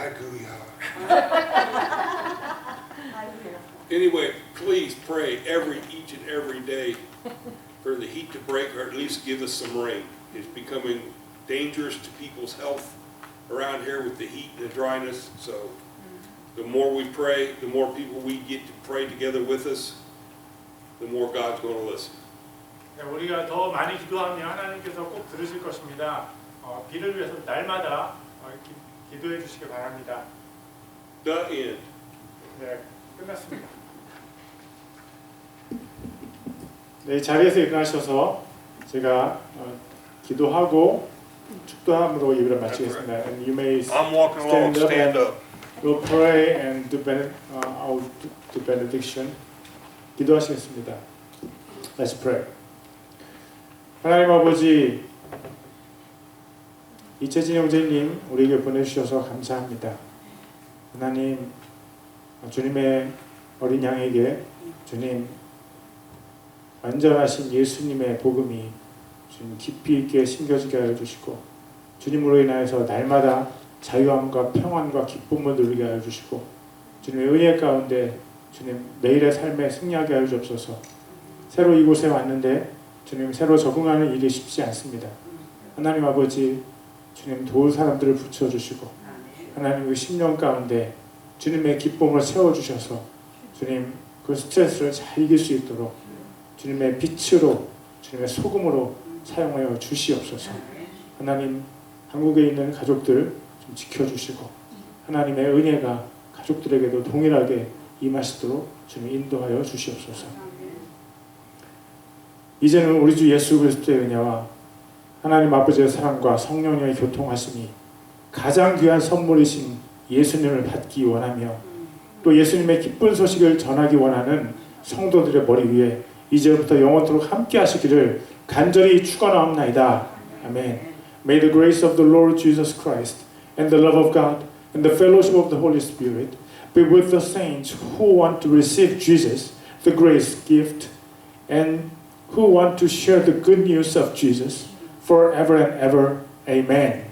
아이고야. Anyway, please pray every, each and every day for the heat to break or at least give us some rain. It's becoming dangerous to people's health around here with the heat and the dryness. So the more we pray, the more people we get to pray together with us, the more God's going to listen. 네, 우리가 더 많이 기도하면 하나님께서 꼭 들으실 것입니다. 어, 비를 위해서 날마다 어, 기, 기도해 주시기 바랍니다. The end. 네, 끝났습니다. 네, 자리에서 일어나셔서 제가 어, 기도하고 축도함으로 예배를 마치겠습니다. And you may I'm walking along, Stand up stand and- up. We'll pray and do, bene, uh, I'll do benediction. 기도하시겠습니다. Let's pray. 하나님 아버지, 이채진 형제님 우리에게 보내주셔서 감사합니다. 하나님, 주님의 어린 양에게 주님 완전하신 예수님의 복음이 주님 깊이 있게 심겨지게 하여 주시고 주님으로 인하여서 날마다 자유함과 평안과 기쁨을 누리게 하여 주시고 주님의 은혜 가운데 주님 매일의 삶에 승리하게 하여 주옵소서 새로 이곳에 왔는데 주님 새로 적응하는 일이 쉽지 않습니다 하나님 아버지 주님 도울 사람들을 붙여주시고 하나님 그 10년 가운데 주님의 기쁨을 세워주셔서 주님 그 스트레스를 잘 이길 수 있도록 주님의 빛으로 주님의 소금으로 사용하여 주시옵소서 하나님 한국에 있는 가족들 좀 지켜주시고 하나님의 은혜가 가족들에게도 동일하게 임하시도록 주님 인도하여 주시옵소서. 이제는 우리 주 예수 그리스도의 은혜와 하나님 아버지의 사랑과 성령의 교통하심이 가장 귀한 선물이신 예수님을 받기 원하며 또 예수님의 기쁜 소식을 전하기 원하는 성도들의 머리 위에 이제부터 영원토록 함께 하시기를 간절히 축원하옵나이다. 아멘. May the grace of the Lord Jesus Christ and the love of God and the fellowship of the Holy Spirit be with the saints who want to receive Jesus, the grace gift, and who want to share the good news of Jesus forever and ever. Amen.